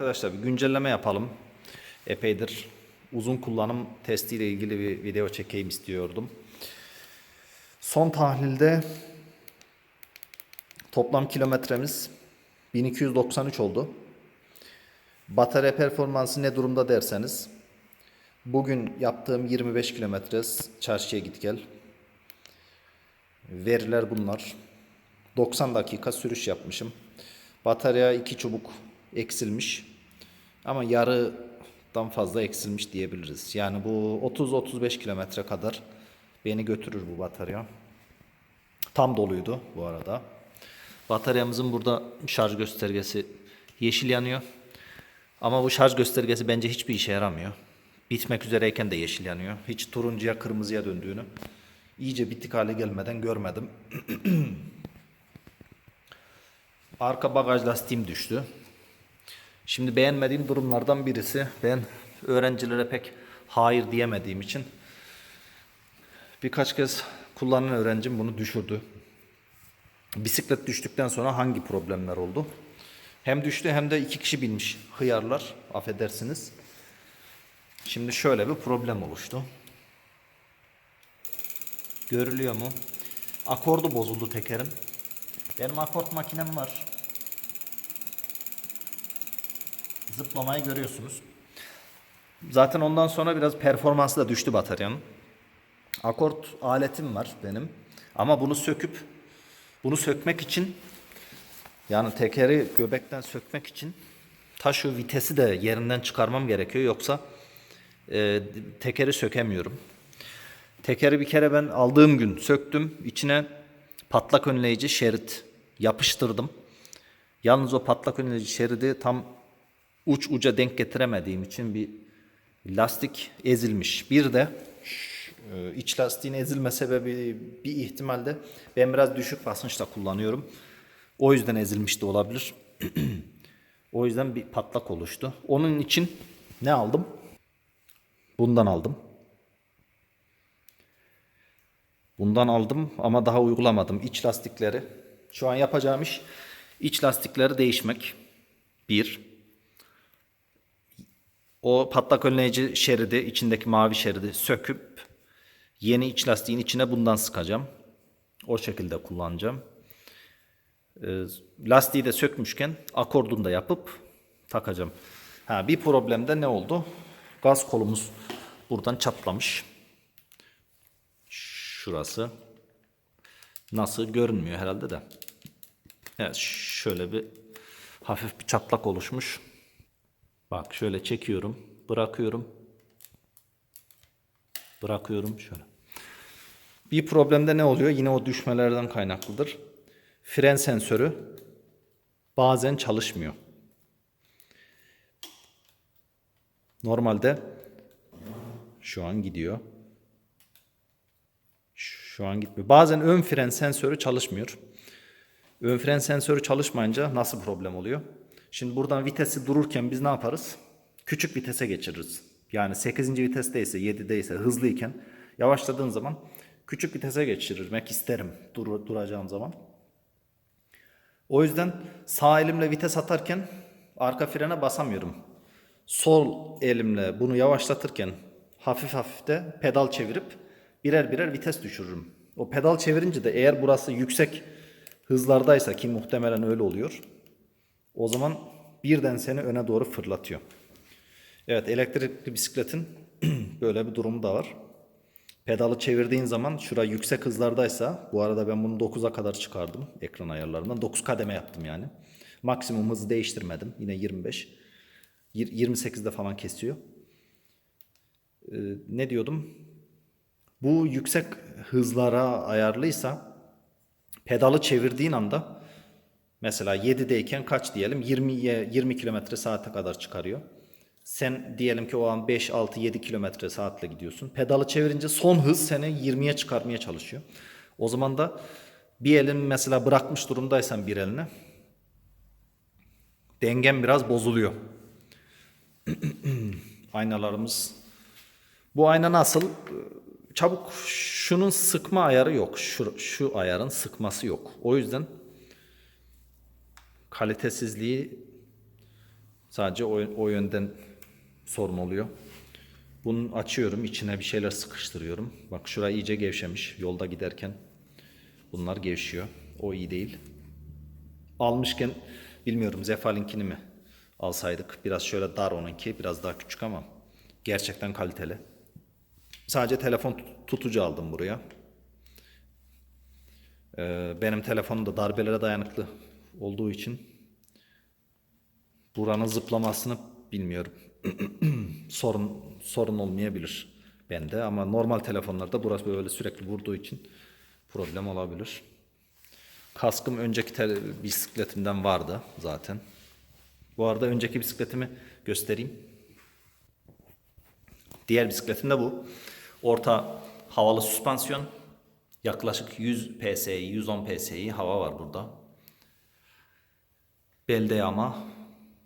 Arkadaşlar bir güncelleme yapalım. Epeydir uzun kullanım testiyle ilgili bir video çekeyim istiyordum. Son tahlilde toplam kilometremiz 1293 oldu. Batarya performansı ne durumda derseniz bugün yaptığım 25 kilometre çarşıya git gel. Veriler bunlar. 90 dakika sürüş yapmışım. Batarya iki çubuk eksilmiş. Ama yarıdan fazla eksilmiş diyebiliriz. Yani bu 30-35 kilometre kadar beni götürür bu batarya. Tam doluydu bu arada. Bataryamızın burada şarj göstergesi yeşil yanıyor. Ama bu şarj göstergesi bence hiçbir işe yaramıyor. Bitmek üzereyken de yeşil yanıyor. Hiç turuncuya kırmızıya döndüğünü iyice bitik hale gelmeden görmedim. Arka bagaj lastiğim düştü. Şimdi beğenmediğim durumlardan birisi ben öğrencilere pek hayır diyemediğim için birkaç kez kullanan öğrencim bunu düşürdü. Bisiklet düştükten sonra hangi problemler oldu? Hem düştü hem de iki kişi binmiş hıyarlar affedersiniz. Şimdi şöyle bir problem oluştu. Görülüyor mu? Akordu bozuldu tekerin. Benim akort makinem var. Zıplamayı görüyorsunuz. Zaten ondan sonra biraz performansı da düştü bataryanın. Akort aletim var benim. Ama bunu söküp bunu sökmek için yani tekeri göbekten sökmek için ta şu vitesi de yerinden çıkarmam gerekiyor. Yoksa e, tekeri sökemiyorum. Tekeri bir kere ben aldığım gün söktüm. İçine patlak önleyici şerit yapıştırdım. Yalnız o patlak önleyici şeridi tam uç uca denk getiremediğim için bir lastik ezilmiş. Bir de e, iç lastiğin ezilme sebebi bir ihtimalde ben biraz düşük basınçla kullanıyorum. O yüzden ezilmiş de olabilir. o yüzden bir patlak oluştu. Onun için ne aldım? Bundan aldım. Bundan aldım ama daha uygulamadım. İç lastikleri. Şu an yapacağım iş iç lastikleri değişmek. Bir. O patlak önleyici şeridi, içindeki mavi şeridi söküp yeni iç lastiğin içine bundan sıkacağım. O şekilde kullanacağım. Ee, lastiği de sökmüşken akordunu da yapıp takacağım. Ha, bir problemde ne oldu? Gaz kolumuz buradan çatlamış. Şurası. Nasıl görünmüyor herhalde de. Evet şöyle bir hafif bir çatlak oluşmuş. Bak şöyle çekiyorum, bırakıyorum. Bırakıyorum şöyle. Bir problemde ne oluyor? Yine o düşmelerden kaynaklıdır. Fren sensörü bazen çalışmıyor. Normalde şu an gidiyor. Şu an gitmiyor. Bazen ön fren sensörü çalışmıyor. Ön fren sensörü çalışmayınca nasıl problem oluyor? Şimdi buradan vitesi dururken biz ne yaparız? Küçük vitese geçiririz. Yani 8. vitesteyse 7'deyse hızlıyken yavaşladığın zaman küçük vitese geçirmek isterim dur, duracağım zaman. O yüzden sağ elimle vites atarken arka frene basamıyorum. Sol elimle bunu yavaşlatırken hafif hafif de pedal çevirip birer birer vites düşürürüm. O pedal çevirince de eğer burası yüksek hızlardaysa ki muhtemelen öyle oluyor. O zaman birden seni öne doğru fırlatıyor. Evet elektrikli bisikletin böyle bir durumu da var. Pedalı çevirdiğin zaman şura yüksek hızlardaysa bu arada ben bunu 9'a kadar çıkardım ekran ayarlarından. 9 kademe yaptım yani. Maksimum hızı değiştirmedim. Yine 25. Yir- 28'de falan kesiyor. Ee, ne diyordum? Bu yüksek hızlara ayarlıysa pedalı çevirdiğin anda mesela 7'deyken kaç diyelim 20'ye 20 kilometre saate kadar çıkarıyor. Sen diyelim ki o an 5, 6, 7 kilometre saatle gidiyorsun. Pedalı çevirince son hız seni 20'ye çıkarmaya çalışıyor. O zaman da bir elin mesela bırakmış durumdaysan bir eline dengen biraz bozuluyor. Aynalarımız. Bu ayna nasıl? Çabuk şunun sıkma ayarı yok. Şu, şu ayarın sıkması yok. O yüzden kalitesizliği Sadece o, o yönden sorun oluyor. Bunu açıyorum, içine bir şeyler sıkıştırıyorum. Bak şurayı iyice gevşemiş yolda giderken. Bunlar gevşiyor. O iyi değil. Almışken bilmiyorum Zefal'inkini mi alsaydık. Biraz şöyle dar onunki, biraz daha küçük ama gerçekten kaliteli. Sadece telefon tut- tutucu aldım buraya. Ee, benim telefonum da darbelere dayanıklı olduğu için buranın zıplamasını bilmiyorum. sorun sorun olmayabilir bende ama normal telefonlarda burası böyle sürekli vurduğu için problem olabilir. Kaskım önceki bisikletimden vardı zaten. Bu arada önceki bisikletimi göstereyim. Diğer bisikletim de bu. Orta havalı süspansiyon. Yaklaşık 100 PSI, 110 PSI hava var burada. Belde ama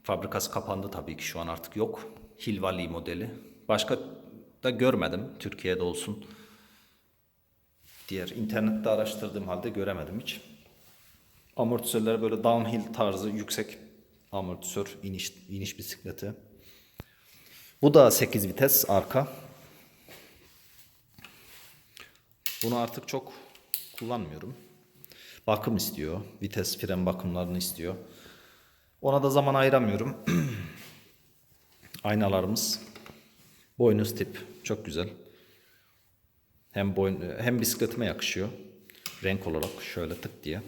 fabrikası kapandı tabii ki şu an artık yok. Hilvali modeli. Başka da görmedim Türkiye'de olsun. Diğer internette araştırdığım halde göremedim hiç. Amortisörler böyle downhill tarzı yüksek amortisör iniş, iniş bisikleti. Bu da 8 vites arka. Bunu artık çok kullanmıyorum. Bakım istiyor. Vites fren bakımlarını istiyor. Ona da zaman ayıramıyorum. Aynalarımız boynuz tip çok güzel. Hem boyun hem bisikletime yakışıyor. Renk olarak şöyle tık diye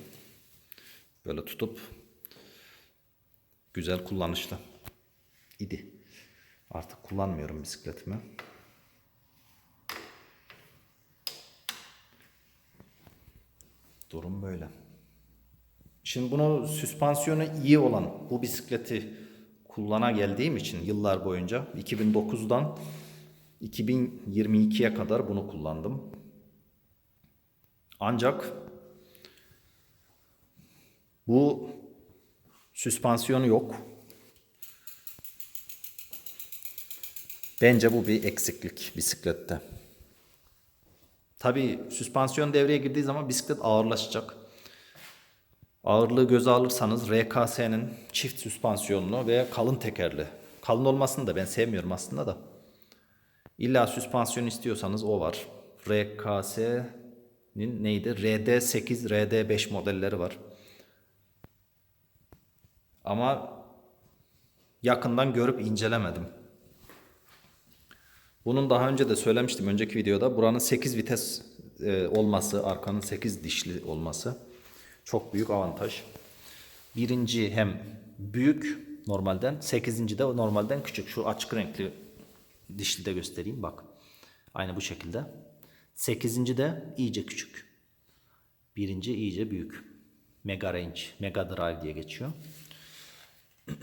böyle tutup güzel kullanışlı idi. Artık kullanmıyorum bisikletimi. Durum böyle. Şimdi bunu süspansiyonu iyi olan bu bisikleti kullana geldiğim için yıllar boyunca 2009'dan 2022'ye kadar bunu kullandım. Ancak bu süspansiyon yok. Bence bu bir eksiklik bisiklette. Tabii süspansiyon devreye girdiği zaman bisiklet ağırlaşacak. Ağırlığı göze alırsanız RKS'nin çift süspansiyonlu ve kalın tekerli. Kalın olmasını da ben sevmiyorum aslında da. İlla süspansiyon istiyorsanız o var. RKS'nin neydi? RD8, RD5 modelleri var. Ama yakından görüp incelemedim. Bunun daha önce de söylemiştim önceki videoda. Buranın 8 vites e, olması, arkanın 8 dişli olması çok büyük avantaj. Birinci hem büyük normalden, sekizinci de normalden küçük. Şu açık renkli dişli de göstereyim bak. Aynı bu şekilde. Sekizinci de iyice küçük. Birinci iyice büyük. Mega Range, Mega Drive diye geçiyor.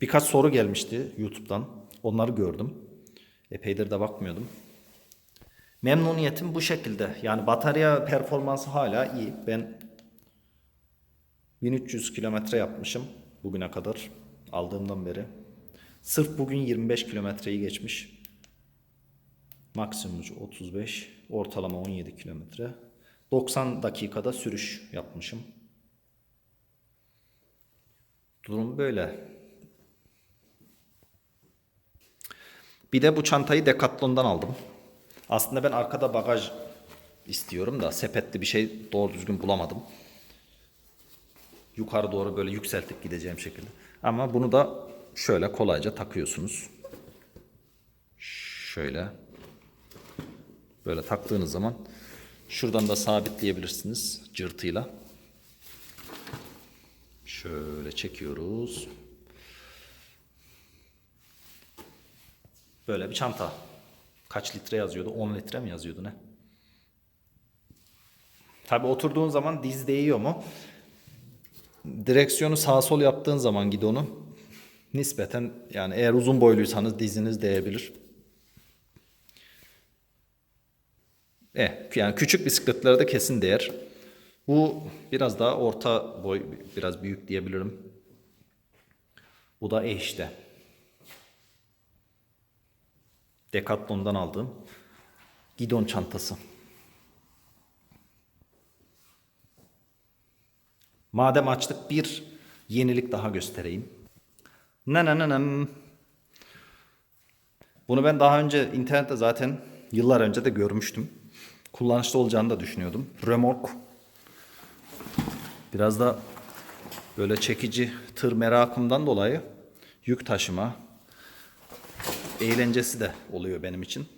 Birkaç soru gelmişti YouTube'dan. Onları gördüm. Epeydir de bakmıyordum. Memnuniyetim bu şekilde. Yani batarya performansı hala iyi. Ben 1300 kilometre yapmışım bugüne kadar aldığımdan beri. Sırf bugün 25 kilometreyi geçmiş. Maksimum 35, ortalama 17 kilometre. 90 dakikada sürüş yapmışım. Durum böyle. Bir de bu çantayı Decathlon'dan aldım. Aslında ben arkada bagaj istiyorum da sepetli bir şey doğru düzgün bulamadım. Yukarı doğru böyle yükseltip gideceğim şekilde. Ama bunu da şöyle kolayca takıyorsunuz. Şöyle. Böyle taktığınız zaman şuradan da sabitleyebilirsiniz cırtıyla. Şöyle çekiyoruz. Böyle bir çanta. Kaç litre yazıyordu? 10 litre mi yazıyordu ne? Tabi oturduğun zaman diz değiyor mu? Direksiyonu sağ sol yaptığın zaman gidonu nispeten yani eğer uzun boyluysanız diziniz değebilir. E, yani küçük bisikletlerde kesin değer. Bu biraz daha orta boy, biraz büyük diyebilirim. Bu da E işte. Decathlon'dan aldığım gidon çantası. Madem açtık bir yenilik daha göstereyim. Nanananam. Bunu ben daha önce internette zaten yıllar önce de görmüştüm. Kullanışlı olacağını da düşünüyordum. Remork. Biraz da böyle çekici tır merakımdan dolayı yük taşıma eğlencesi de oluyor benim için.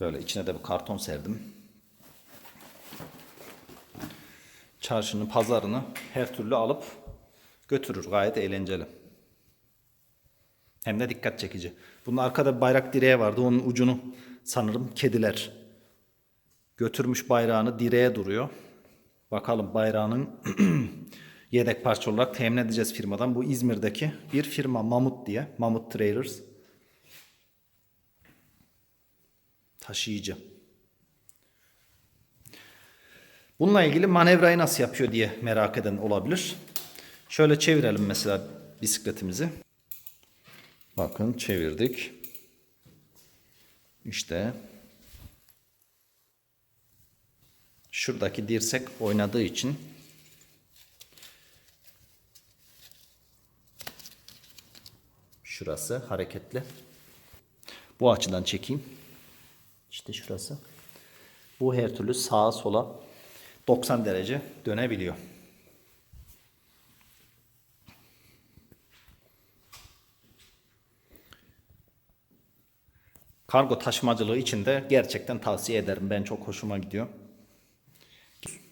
Böyle içine de bir karton serdim. Çarşının pazarını her türlü alıp götürür. Gayet eğlenceli. Hem de dikkat çekici. Bunun arkada bir bayrak direği vardı. Onun ucunu sanırım kediler götürmüş bayrağını direğe duruyor. Bakalım bayrağının yedek parça olarak temin edeceğiz firmadan. Bu İzmir'deki bir firma Mamut diye. Mamut Trailers. Taşıyıcı. Bununla ilgili manevrayı nasıl yapıyor diye merak eden olabilir. Şöyle çevirelim mesela bisikletimizi. Bakın çevirdik. İşte şuradaki dirsek oynadığı için şurası hareketli. Bu açıdan çekeyim. İşte şurası. Bu her türlü sağa sola 90 derece dönebiliyor. Kargo taşımacılığı için de gerçekten tavsiye ederim. Ben çok hoşuma gidiyor.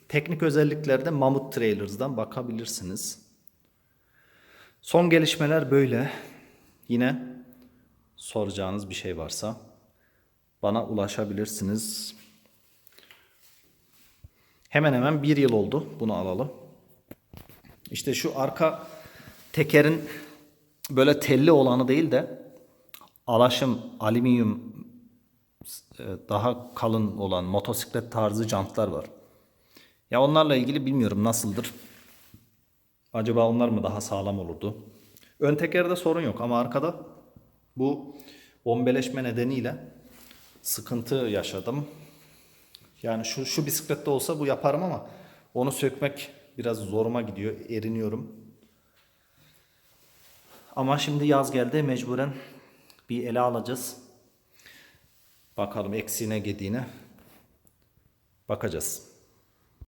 Teknik özelliklerde Mamut Trailers'dan bakabilirsiniz. Son gelişmeler böyle. Yine soracağınız bir şey varsa bana ulaşabilirsiniz. Hemen hemen bir yıl oldu bunu alalı. İşte şu arka tekerin böyle telli olanı değil de alaşım alüminyum e, daha kalın olan motosiklet tarzı jantlar var. Ya onlarla ilgili bilmiyorum nasıldır. Acaba onlar mı daha sağlam olurdu? Ön tekerde sorun yok ama arkada bu bombeleşme nedeniyle sıkıntı yaşadım. Yani şu, şu bisiklette olsa bu yaparım ama onu sökmek biraz zoruma gidiyor. Eriniyorum. Ama şimdi yaz geldi mecburen bir ele alacağız. Bakalım eksiğine gediğine bakacağız.